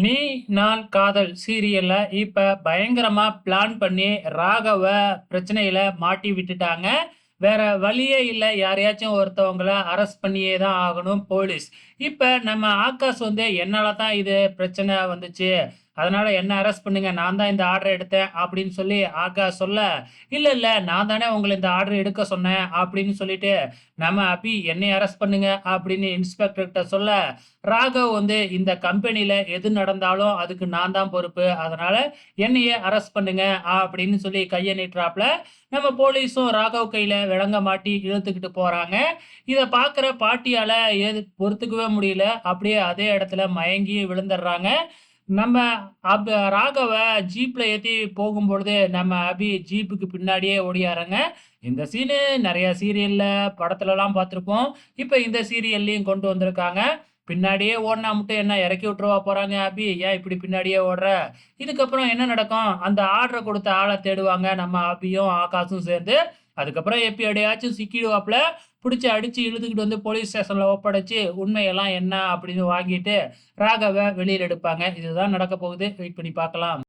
நீ நான் காதல் சீரியல்ல இப்ப பயங்கரமா பிளான் பண்ணி ராகவ பிரச்சனையில மாட்டி விட்டுட்டாங்க. வேற வழியே இல்லை. யாரையாச்சும் ஒருத்தவங்கள அரெஸ்ட் பண்ணியே தான் ஆகணும் போலீஸ். இப்போ நம்ம ஆகாஷ் வந்து என்னால் தான் இது பிரச்சனை வந்துச்சு? அதனால என்ன அரெஸ்ட் பண்ணுங்க நான் தான் இந்த ஆர்டர் எடுத்தேன் அப்படின்னு சொல்லி ஆகா சொல்ல இல்ல இல்ல நான் தானே உங்களை இந்த ஆர்டர் எடுக்க சொன்னேன் அப்படின்னு சொல்லிட்டு நம்ம அபி என்னை அரெஸ்ட் பண்ணுங்க அப்படின்னு இன்ஸ்பெக்டர்கிட்ட சொல்ல ராகவ் வந்து இந்த கம்பெனியில எது நடந்தாலும் அதுக்கு நான் தான் பொறுப்பு. அதனால என்னையே அரெஸ்ட் பண்ணுங்க அப்படின்னு சொல்லி கையை நீட்டுறாப்புல நம்ம போலீஸும் ராகவ் கையில விளங்க மாட்டி இழுத்துக்கிட்டு போறாங்க. இதை பார்க்குற பாட்டியால ஏது பொறுத்துக்கவே முடியல. அப்படியே அதே இடத்துல மயங்கி விழுந்துடுறாங்க. நம்ம அப் ராகவை ஜீப்பில் ஏற்றி போகும்பொழுது நம்ம அபி ஜீப்புக்கு பின்னாடியே ஓடியாருங்க. இந்த சீனு நிறைய சீரியலில் படத்துலலாம் பார்த்துருப்போம். இப்போ இந்த சீரியல்லையும் கொண்டு வந்திருக்காங்க. பின்னாடியே ஓடினா மட்டும் என்ன இறக்கி விட்டுருவா போகிறாங்க அபி. ஏன் இப்படி பின்னாடியே ஓடுற? இதுக்கப்புறம் என்ன நடக்கும்? அந்த ஆர்டரை கொடுத்த ஆளை தேடுவாங்க நம்ம அபியும் ஆகாஷும் சேர்ந்து. அதுக்கப்புறம் எப்படி எடையாச்சும் சிக்கிடுவாப்புல பிடிச்சி அடித்து இழுத்துக்கிட்டு வந்து போலீஸ் ஸ்டேஷனில் ஒப்படைச்சு உண்மையெல்லாம் என்ன அப்படின்னு வாங்கிட்டு ராகவை வெளியில் எடுப்பாங்க. இதுதான் நடக்க போகுது. வெயிட் பண்ணி பார்க்கலாம்.